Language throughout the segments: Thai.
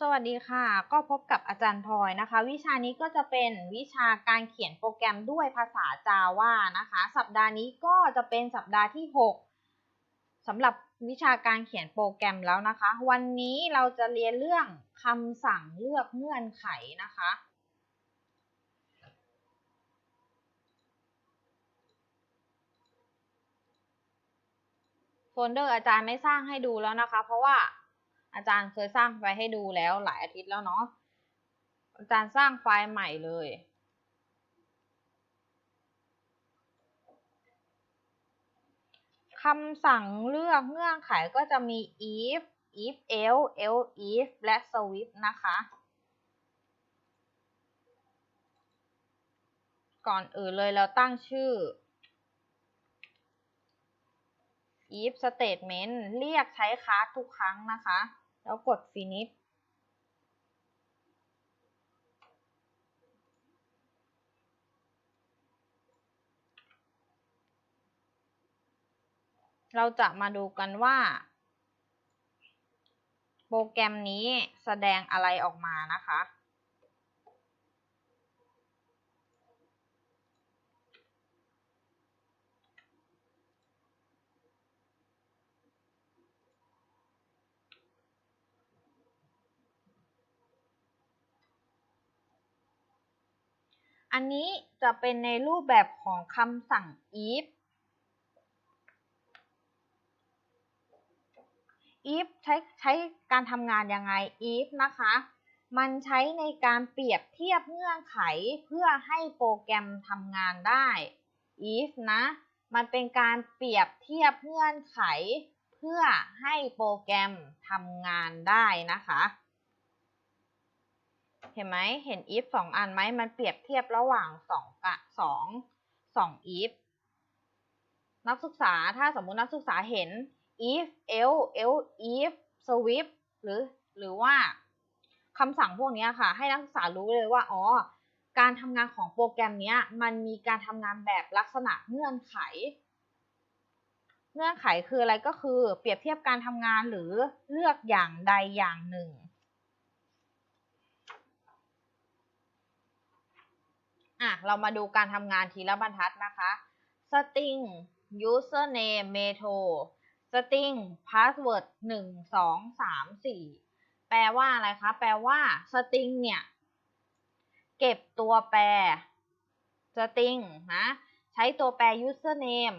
สวัสดีค่ะ ก็พบกับอาจารย์พลอยนะคะ วิชานี้ก็จะเป็นวิชาการเขียนโปรแกรมด้วยภาษาจาว่านะคะ สัปดาห์นี้ก็จะเป็นสัปดาห์ที่ 6สำหรับวิชาการเขียนโปรแกรมแล้วนะคะ วันนี้เราจะเรียนเรื่องคำสั่งเลือกเงื่อนไขนะคะ โฟลเดอร์อาจารย์ไม่สร้างให้ดูแล้วนะคะ เพราะว่า อาจารย์เคยสร้างไปให้ดูแล้วหลายอาทิตย์แล้วเนาะ อาจารย์สร้างไฟล์ใหม่เลย คำสั่งเลือกเงื่อนไขก็จะมี if if else else if และ switch นะคะ ก่อนอื่นเลยเราตั้งชื่อ if statement เรียกใช้คลาสทุกครั้งนะคะ แล้วกด finish เราจะมาดูกันว่า โปรแกรมนี้แสดงอะไรออกมานะคะ อันนี้จะเป็นในรูปแบบของคำสั่ง if if ใช้ใช้การทำงานยังไง if นะคะ มันใช้ในการเปรียบเทียบเงื่อนไขเพื่อให้โปรแกรมทำงานได้ if นะ มันเป็นการเปรียบเทียบเงื่อนไข เพื่อให้โปรแกรมทำงานได้นะคะ เห็นไหมเห็น if สองอันไหมมันเปรียบเทียบระหว่างสองกะสองสอง if นักศึกษาถ้าสมมุตินักศึกษาเห็น if else else if switch หรือหรือว่าคำสั่งพวกนี้ค่ะ ให้นักศึกษารู้เลยว่าอ๋อการทำงานของโปรแกรมนี้มันมีการทำงานแบบลักษณะเงื่อนไข เงื่อนไขคืออะไรก็คือ เปรียบเทียบการทำงานหรือเลือกอย่างใดอย่างหนึ่ง อะ เรามาดูการทำงานทีละบรรทัดนะคะ string username method string password หนึ่งสองสามสี่แปลว่าอะไรคะ แปลว่า string เนี่ย เก็บตัวแปร string นะ ใช้ตัวแปร username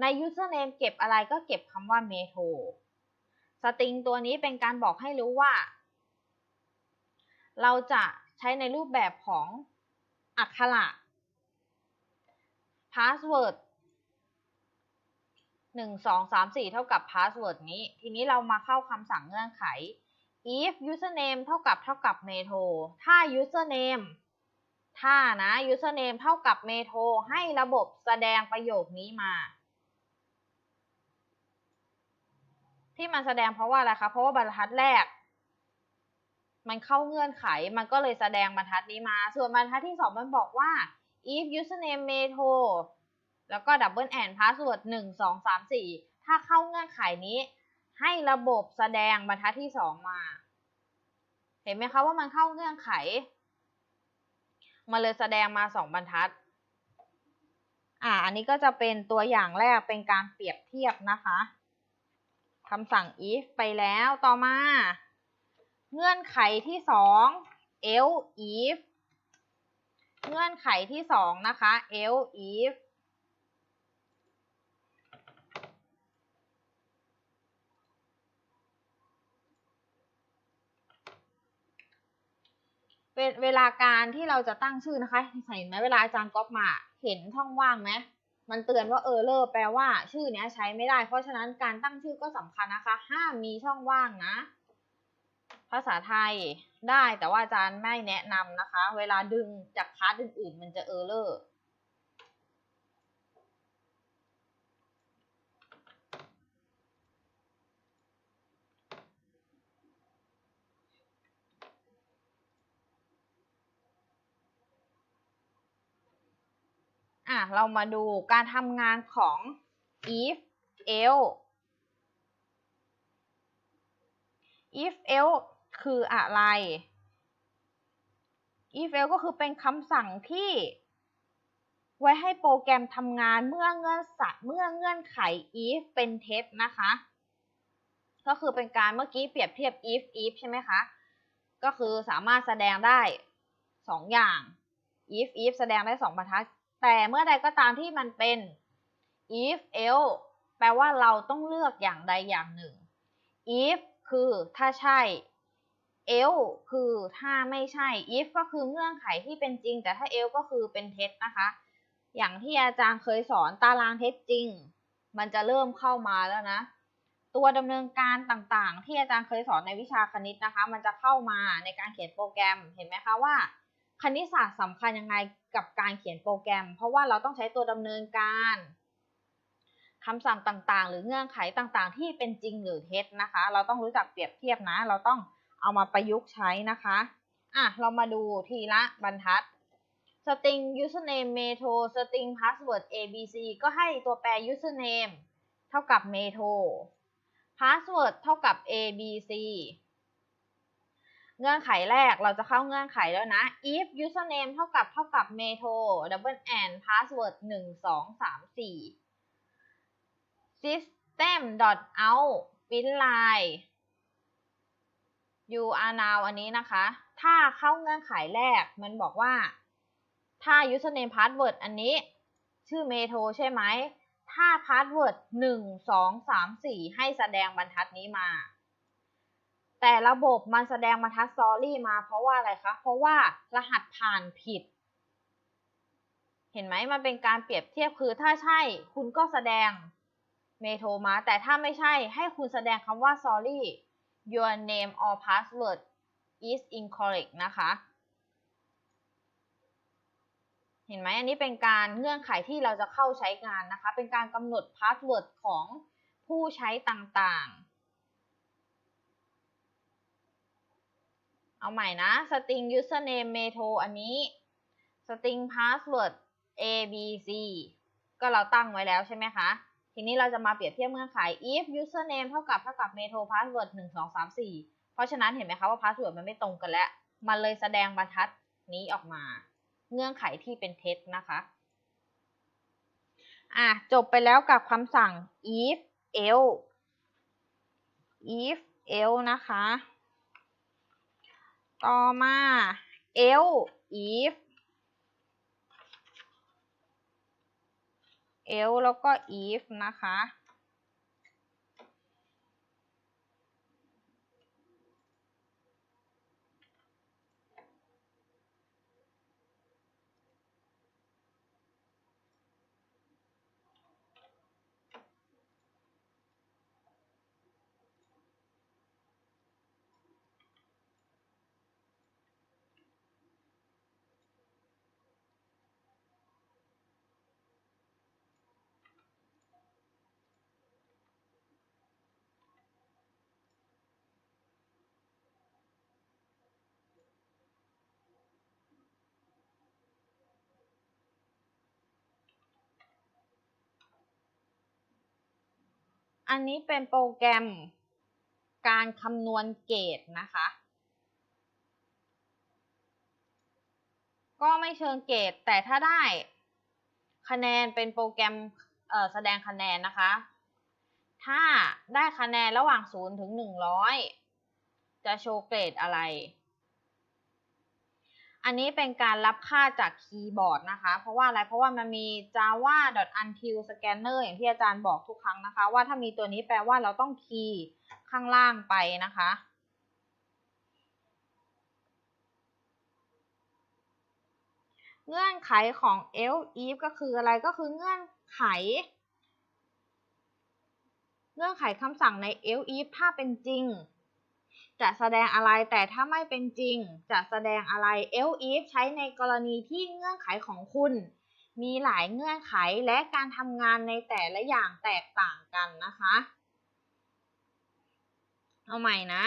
ใน username เก็บอะไรก็เก็บคำว่า method string ตัวนี้เป็นการบอกให้รู้ว่า เราจะใช้ในรูปแบบของ อักขระ password หนึ่งสองสามสี่เท่ากับ password นี้ ทีนี้เรามาเข้าคำสั่งเงื่อนไข if username เท่ากับเท่ากับ method ถ้า username ถ้านะ username เท่ากับ method ให้ระบบแสดงประโยคนี้มา ที่มันแสดงเพราะว่าอะไรคะ เพราะว่าบรรทัดแรก มันเข้าเงื่อนไข มันก็เลยแสดงบรรทัดนี้มา ส่วนบรรทัดที่สองมันบอกว่า if username method แล้วก็ double and password หนึ่งสองสามสี่ถ้าเข้าเงื่อนไขนี้ ให้ระบบแสดงบรรทัดที่สองมา เห็นไหมคะว่ามันเข้าเงื่อนไขมาเลยแสดงมาสองบรรทัด อ่า อันนี้ก็จะเป็นตัวอย่างแรกเป็นการเปรียบเทียบนะคะคำสั่ง if ไปแล้วต่อมา เงื่อนไขที่สอง else if เงื่อนไขที่สองนะคะ else if เวลาการที่เราจะตั้งชื่อนะคะเห็นไหมเวลาอาจารย์ก๊อปมาเห็นช่องว่างไหมมันเตือนว่าเออเลอร์แปลว่าชื่อนี้ใช้ไม่ได้ เพราะฉะนั้นการตั้งชื่อก็สำคัญนะคะ ห้ามมีช่องว่างนะ ภาษาไทยได้แต่ว่าอาจารย์ไม่แนะนำนะคะ เวลาดึงจากพาร์ทอื่นๆ มันจะเออร์เลอร์อะเรามาดูการทำงานของ if else if else คืออะไร if else ก็คือเป็นคำสั่งที่ ไว้ให้โปรแกรมทำงานเมื่อเงื่อนสัตเมื่อเงื่อนไข if เป็นเท็จนะคะ ก็คือเป็นการเมื่อกี้เปรียบเทียบ if if ใช่ไหมคะ ก็คือสามารถแสดงได้สองอย่าง if if แสดงได้สองบรรทัด แต่เมื่อใดก็ตามที่มันเป็น if else แปลว่าเราต้องเลือกอย่างใดอย่างหนึ่ง if คือถ้าใช่ else คือถ้าไม่ใช่ if ก็คือเงื่อนไขที่เป็นจริง แต่ถ้า else ก็คือเป็นเท็จนะคะ อย่างที่อาจารย์เคยสอนตารางเท็จจริง มันจะเริ่มเข้ามาแล้วนะ ตัวดำเนินการต่างๆ ที่อาจารย์เคยสอนในวิชาคณิตนะคะ มันจะเข้ามาในการเขียนโปรแกรมเห็นไหมคะว่า คณิตศาสตร์สำคัญยังไงกับการเขียนโปรแกรม เพราะว่าเราต้องใช้ตัวดำเนินการคำสั่งต่างๆ หรือเงื่อนไขต่างๆ ที่เป็นจริงหรือเท็จนะคะ เราต้องรู้จักเปรียบเทียบนะ เราต้อง เอามาประยุกต์ใช้นะคะอะเรามาดูทีละบรรทัด string username method string password abc ก็ให้ตัวแปร username เท่ากับ method password เท่ากับ abc เงื่อนไขแรกเราจะเข้าเงื่อนไขแล้วนะ if username เท่ากับเท่ากับ method double and password 1 2 3 4 system out print line you are now อันนี้นะคะ ถ้าเข้าเงื่อนไขแรกมันบอกว่า ถ้า username password อันนี้ ชื่อ method ใช่ไหม ถ้า password 1 2 3 4 ให้แสดงบรรทัดนี้มา แต่ระบบมันแสดงบรรทัด sorry มาเพราะว่าอะไรคะ เพราะว่ารหัสผ่านผิด เห็นไหมมันเป็นการเปรียบเทียบคือถ้าใช่คุณก็แสดงเมโทรมา แต่ถ้าไม่ใช่ให้คุณแสดงคำว่า sorry your name or password is incorrect นะคะ เห็นไหมอันนี้เป็นการเงื่อนไขที่เราจะเข้าใช้งานนะคะ เป็นการกำหนดพาสเวิร์ดของผู้ใช้ต่างๆเอาใหม่นะ string username method อันนี้ string password abc ก็เราตั้งไว้แล้วใช่ไหมคะ ทีนี้เราจะมาเปรียบเทียบเงื่อนไข if username เท่ากับเท่ากับ method password 1 2 3 4 เพราะฉะนั้นเห็นไหมคะว่า password มันไม่ตรงกันแล้ว มันเลยแสดงบรรทัดนี้ออกมา เงื่อนไขที่เป็นเท็จนะคะ อะ จบไปแล้วกับคำสั่ง if else if else นะคะ ต่อมา else if else แล้วก็ if นะคะ อันนี้เป็นโปรแกรมการคำนวณเกรดนะคะ ก็ไม่เชิงเกรดแต่ถ้าได้คะแนนเป็นโปรแกรมแสดงคะแนนนะคะ ถ้าได้คะแนนระหว่าง 0 ถึง 100 จะโชว์เกรดอะไร อันนี้เป็นการรับค่าจากคีย์บอร์ดนะคะ เพราะว่าอะไร เพราะว่ามันมี java.until scanner อย่างที่อาจารย์บอกทุกครั้งนะคะ ว่าถ้ามีตัวนี้แปลว่าเราต้องคีย์ข้างล่างไปนะคะ เงื่อนไขของ else if ก็คืออะไรก็คือเงื่อนไข เงื่อนไขคำสั่งใน else if ถ้าเป็นจริง จะแสดงอะไรแต่ถ้าไม่เป็นจริง จะแสดงอะไร else if ใช้ในกรณีที่เงื่อนไขของคุณ มีหลายเงื่อนไขและการทำงานในแต่ละอย่างแตกต่างกันนะคะ เอาใหม่นะ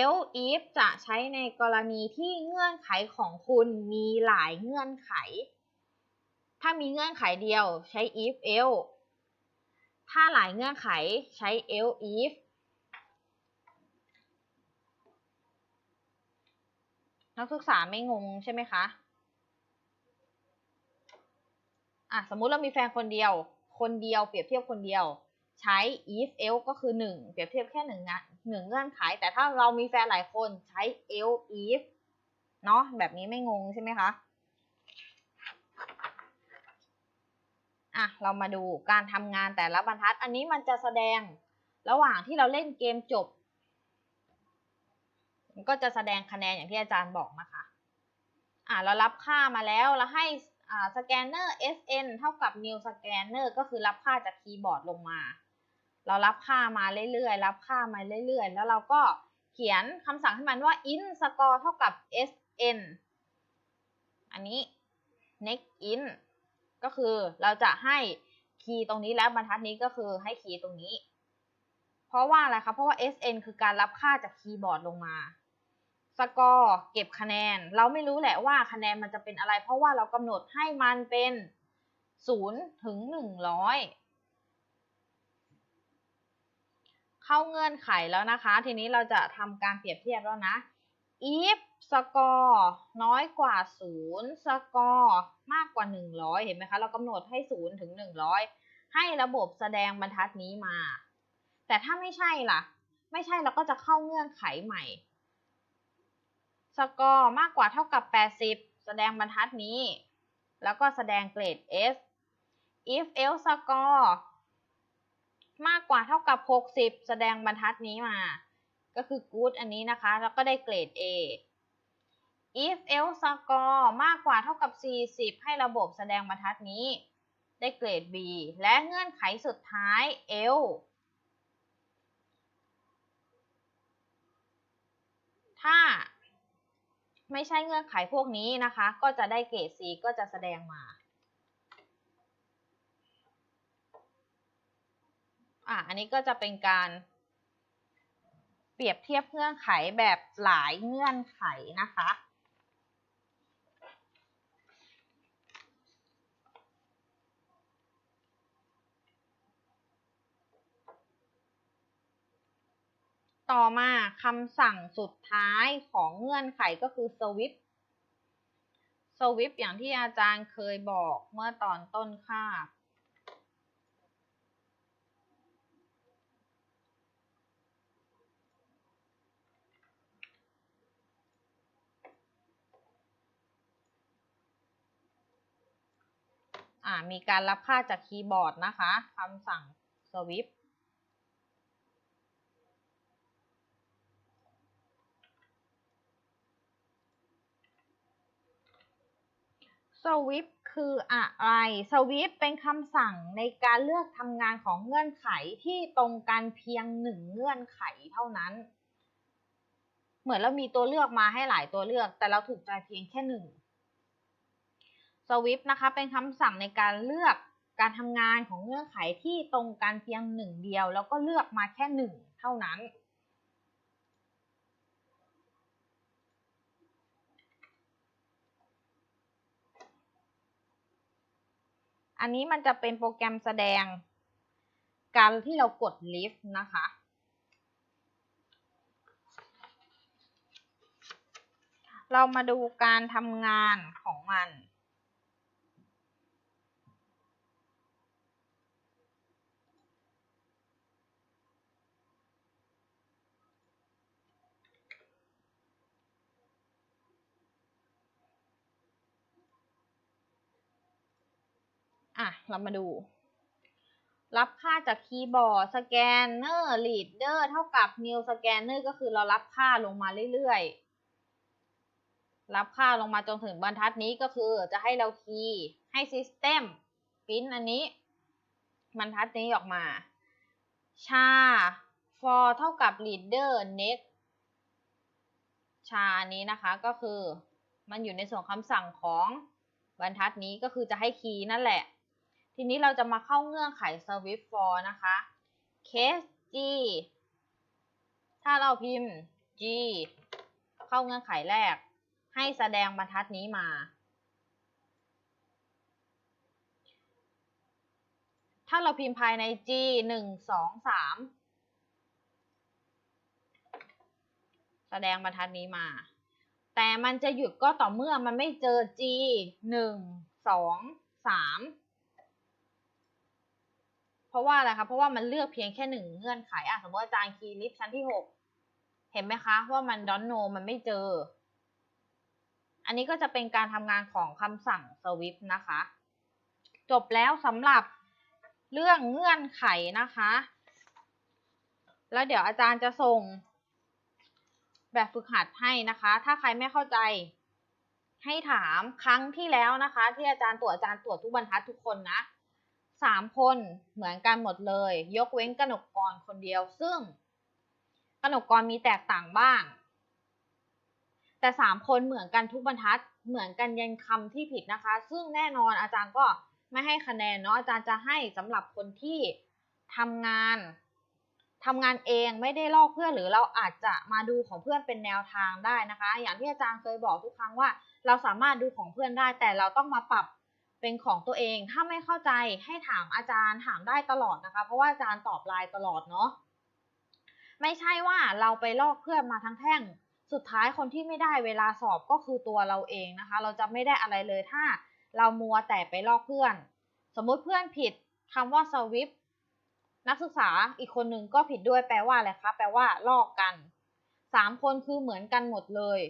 else if จะใช้ในกรณีที่เงื่อนไขของคุณมีหลายเงื่อนไข ถ้ามีเงื่อนไขเดียวใช้ if else ถ้าหลายเงื่อนไขใช้ else if นักศึกษาไม่งงใช่ไหมคะอะสมมุติเรามีแฟนคนเดียว คนเดียวเปรียบเทียบคนเดียว ใช้ if else ก็คือ 1 เปรียบเทียบแค่หนึ่งหนึ่งเงื่อนไข แต่ถ้าเรามีแฟนหลายคนใช้ else if เนาะแบบนี้ไม่งงใช่ไหมคะอะเรามาดูการทำงานแต่ละบรรทัด อันนี้มันจะแสดงระหว่างที่เราเล่นเกมจบ มันก็จะแสดงคะแนนอย่างที่อาจารย์บอกนะคะ อะเรารับค่ามาแล้วเราให้อ่าสแกนเนอร์ sn เท่ากับ new scanner ก็คือรับค่าจากคีย์บอร์ดลงมา เรารับค่ามาเรื่อยๆ รับค่ามาเรื่อยๆ แล้วเราก็เขียนคำสั่งให้มันว่า int score เท่ากับ sn อันนี้ next int ก็คือเราจะให้คีย์ตรงนี้แล้วบรรทัดนี้ก็คือให้คีย์ตรงนี้ เพราะว่าอะไรคะ เพราะว่า sn คือการรับค่าจากคีย์บอร์ดลงมา สกอร์เก็บคะแนน เราไม่รู้แหละว่าคะแนนมันจะเป็นอะไร เพราะว่าเรากำหนดให้มันเป็น 0 ถึง 100 เข้าเงื่อนไขแล้วนะคะ ทีนี้เราจะทำการเปรียบเทียบแล้วนะ if สกอร์น้อยกว่า 0 สกอร์มากกว่า 100 เห็นไหมคะ เรากำหนดให้ 0 ถึง 100 ให้ระบบแสดงบรรทัดนี้มา แต่ถ้าไม่ใช่ล่ะ ไม่ใช่เราก็จะเข้าเงื่อนไขใหม่ สกอร์มากกว่าเท่ากับ 80 แสดงบรรทัดนี้ แล้วก็แสดงเกรด S if else สกอร์มากกว่าเท่ากับ 60 แสดงบรรทัดนี้มา ก็คือ good อันนี้นะคะ แล้วก็ได้เกรด A if else สกอร์มากกว่าเท่ากับ 40 ให้ระบบแสดงบรรทัดนี้ ได้เกรด B และเงื่อนไขสุดท้าย else ถ้า ไม่ใช่เงื่อนไขพวกนี้นะคะ ก็จะได้เกรด C ก็จะแสดงมาอะอันนี้ก็จะเป็นการเปรียบเทียบเงื่อนไขแบบหลายเงื่อนไขนะคะ ต่อมาคำสั่งสุดท้ายของเงื่อนไขก็คือ swip swip อย่างที่อาจารย์เคยบอกเมื่อตอนต้นคาบอ่ามีการรับค่าจากคีย์บอร์ดนะคะคำสั่ง swip สวิปคืออะไรสวิปเป็นคำสั่งในการเลือกทำงานของเงื่อนไขที่ตรงกันเพียงหนึ่งเงื่อนไขเท่านั้น เหมือนเรามีตัวเลือกมาให้หลายตัวเลือก แต่เราถูกใจเพียงแค่หนึ่งสวิปนะคะเป็นคำสั่งในการเลือกการทำงานของเงื่อนไขที่ตรงกันเพียงหนึ่งเดียว แล้วก็เลือกมาแค่หนึ่งเท่านั้น อันนี้มันจะเป็นโปรแกรมแสดง การที่เรากดลิฟต์นะคะ เรามาดูการทำงานของมัน อะ เรามาดู รับค่าจากคีย์บอร์ดสแกนเนอร์ลีดเดอร์เท่ากับ new scanner ก็คือเรารับค่าลงมาเรื่อยๆ รับค่าลงมาจนถึงบรรทัดนี้ก็คือจะให้เราคีย์ให้ system พิมพ์อันนี้ บรรทัดนี้ออกมา ชา for เท่ากับ leader next ชานี้นะคะก็คือมันอยู่ในส่วนคำสั่งของบรรทัดนี้ก็คือจะให้คีย์นั่นแหละ ทีนี้เราจะมาเข้าเงื่อนไข Swift for นะคะ case g ถ้าเราพิมพ์ g เข้าเงื่อนไขแรก ให้แสดงบรรทัดนี้มา ถ้าเราพิมพ์ภายใน g หนึ่งสองสามแสดงบรรทัดนี้มา แต่มันจะหยุดก็ต่อเมื่อมันไม่เจอ G หนึ่งสองสาม เพราะว่าอะไรคะเพราะว่ามันเลือกเพียงแค่หนึ่งเงื่อนไขอะสมมติอาจารย์คีย์ลิฟชั้นที่หกเห็นไหมคะ ว่ามันดอนโนมันไม่เจอ อันนี้ก็จะเป็นการทำงานของคำสั่ง swift นะคะ จบแล้วสำหรับเรื่องเงื่อนไขนะคะ แล้วเดี๋ยวอาจารย์จะส่งแบบฝึกหัดให้นะคะ ถ้าใครไม่เข้าใจให้ถามครั้งที่แล้วนะคะ ที่อาจารย์ตรวจอาจารย์ตรวจทุกบรรทัดทุกคนนะ สามคนเหมือนกันหมดเลย ยกเว้นกนกกรคนเดียว ซึ่งกนกกรมีแตกต่างบ้าง แต่สามคนเหมือนกันทุกบรรทัด เหมือนกันยันคำที่ผิดนะคะ ซึ่งแน่นอนอาจารย์ก็ไม่ให้คะแนนเนาะอาจารย์จะให้สำหรับคนที่ทำงานทำงานเองไม่ได้ลอกเพื่อนหรือเราอาจจะมาดูของเพื่อนเป็นแนวทางได้นะคะ อย่างที่อาจารย์เคยบอกทุกครั้งว่า เราสามารถดูของเพื่อนได้แต่เราต้องมาปรับ เป็นของตัวเอง ถ้าไม่เข้าใจให้ถามอาจารย์ถามได้ตลอดนะคะ เพราะว่าอาจารย์ตอบไลน์ตลอดเนาะ ไม่ใช่ว่าเราไปลอกเพื่อนมาทั้งแท่ง สุดท้ายคนที่ไม่ได้เวลาสอบก็คือตัวเราเองนะคะ เราจะไม่ได้อะไรเลยถ้าเรามัวแต่ไปลอกเพื่อน สมมุติเพื่อนผิดคำว่า swift นักศึกษาอีกคนหนึ่งก็ผิดด้วยแปลว่าอะไรคะ แปลว่าลอกกันสามคนคือเหมือนกันหมดเลย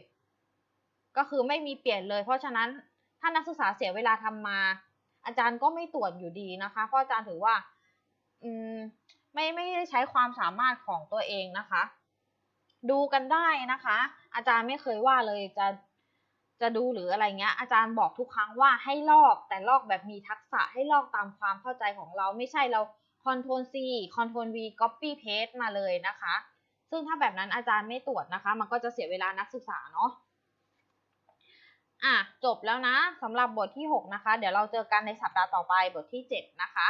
ก็คือไม่มีเปลี่ยนเลย เพราะฉะนั้น ถ้านักศึกษาเสียเวลาทำมา อาจารย์ก็ไม่ตรวจอยู่ดีนะคะ เพราะอาจารย์ถือว่า อืม ไม่ไม่ได้ใช้ความสามารถของตัวเองนะคะ ดูกันได้นะคะ อาจารย์ไม่เคยว่าเลยจะจะดูหรืออะไรเงี้ยอาจารย์บอกทุกครั้งว่าให้ลอกแต่ลอกแบบมีทักษะให้ลอกตามความเข้าใจของเราไม่ใช่เรา Ctrl C Ctrl V Copy Paste มาเลยนะคะ ซึ่งถ้าแบบนั้นอาจารย์ไม่ตรวจนะคะ มันก็จะเสียเวลานักศึกษาเนาะ อะจบแล้วนะสำหรับบทที่ 6 นะคะ เดี๋ยวเราเจอกันในสัปดาห์ต่อไปบทที่ 7 นะคะ